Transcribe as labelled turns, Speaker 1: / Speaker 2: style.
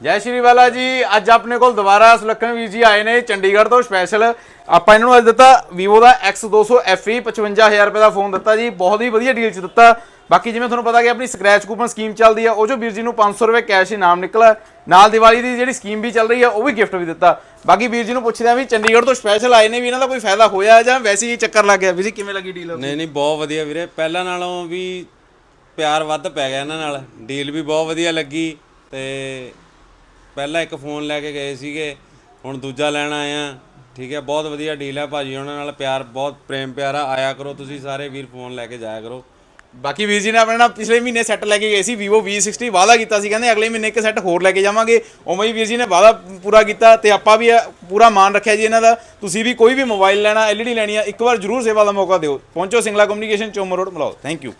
Speaker 1: ਜੈ ਸ਼੍ਰੀ ਵਾਲਾ ਜੀ, ਅੱਜ ਆਪਣੇ ਕੋਲ ਦੁਬਾਰਾ ਸੁਲੱਖਣ ਵੀਰ ਜੀ ਆਏ ਨੇ, ਚੰਡੀਗੜ੍ਹ ਤੋਂ ਸਪੈਸ਼ਲ ਆਪਾਂ ਇਹਨਾਂ ਨੂੰ ਅੱਜ ਦਿੱਤਾ Vivo ਦਾ X200 FE 55000 ਰੁਪਏ ਦਾ ਫੋਨ ਦਿੱਤਾ ਜੀ, ਬਹੁਤ ਹੀ ਵਧੀਆ ਡੀਲ 'ਚ ਦਿੱਤਾ। ਬਾਕੀ ਜਿਵੇਂ ਤੁਹਾਨੂੰ ਪਤਾ ਕਿ ਆਪਣੀ ਸਕ੍ਰੈਚ ਕੂਪਨ ਸਕੀਮ ਚੱਲਦੀ ਆ, ਉਹ ਜੋ ਵੀਰ ਜੀ ਨੂੰ 500 ਰੁਪਏ ਕੈਸ਼ ਇਨਾਮ ਨਿਕਲਾ ਨਾਲ ਦੀਵਾਲੀ ਦੀ ਜਿਹੜੀ ਸਕੀਮ ਵੀ ਚੱਲ ਰਹੀ ਆ, ਉਹ ਵੀ ਗਿਫਟ ਵੀ ਦਿੱਤਾ। ਬਾਕੀ ਵੀਰ ਜੀ ਨੂੰ ਪੁੱਛਦੇ ਆ ਵੀ ਚੰਡੀਗੜ੍ਹ ਤੋਂ ਸਪੈਸ਼ਲ ਆਏ ਨੇ ਵੀ ਇਹਨਾਂ ਦਾ ਕੋਈ ਫਾਇਦਾ ਹੋਇਆ ਜਾਂ ਵੈਸੇ ਹੀ ਚੱਕਰ ਲੱਗ ਗਿਆ? ਵੀ ਜੀ, ਕਿਵੇਂ ਲੱਗੀ ਡੀਲ
Speaker 2: ਨਹੀਂ ਨਹੀਂ, ਬਹੁਤ ਵਧੀਆ ਵੀਰੇ। ਪਹਿਲਾਂ ਨਾਲੋਂ ਵੀ ਪਿਆਰ ਵੱਧ ਪੈ ਗਿਆ ਇਹਨਾਂ ਨਾਲ। ਡੀਲ ਵੀ ਬਹੁਤ ਵਧੀਆ ਲੱਗੀ ਤੇ ਪਹਿਲਾਂ ਇੱਕ ਫੋਨ ਲੈ ਕੇ ਗਏ ਸੀਗੇ, ਹੁਣ ਦੂਜਾ ਲੈਣ ਆਏ ਆ। ਠੀਕ ਹੈ, ਬਹੁਤ ਵਧੀਆ ਡੀਲ ਹੈ ਭਾਜੀ, ਉਹਨਾਂ ਨਾਲ ਪਿਆਰ, ਬਹੁਤ ਪ੍ਰੇਮ ਪਿਆਰਾ, ਆਇਆ ਕਰੋ ਤੁਸੀਂ ਸਾਰੇ ਵੀਰ ਫੋਨ ਲੈ ਕੇ ਜਾਇਆ ਕਰੋ।
Speaker 1: ਬਾਕੀ ਵੀਰ ਜੀ ਨੇ ਆਪਣੇ ਨਾਲ ਪਿਛਲੇ ਮਹੀਨੇ ਸੈੱਟ ਲੈ ਕੇ ਗਏ ਸੀ, Vivo V60 ਵਾਅਦਾ ਕੀਤਾ ਸੀ, ਕਹਿੰਦੇ ਅਗਲੇ ਮਹੀਨੇ ਇੱਕ ਸੈੱਟ ਹੋਰ ਲੈ ਕੇ ਜਾਵਾਂਗੇ। ਉਵੇਂ ਹੀ ਵੀਰ ਜੀ ਨੇ ਵਾਅਦਾ ਪੂਰਾ ਕੀਤਾ ਤੇ ਆਪਾਂ ਵੀ ਇਹ ਪੂਰਾ ਮਾਨ ਰੱਖਿਆ ਜੀ ਇਹਨਾਂ ਦਾ। ਤੁਸੀਂ ਵੀ ਕੋਈ ਵੀ ਮੋਬਾਈਲ ਲੈਣਾ LED ਲੈਣੀ ਆ, ਇੱਕ ਵਾਰ ਜਰੂਰ ਸੇਵਾ ਦਾ ਮੌਕਾ ਦਿਓ। ਪਹੁੰਚੋ Singla communication, Chomar road Malout thank you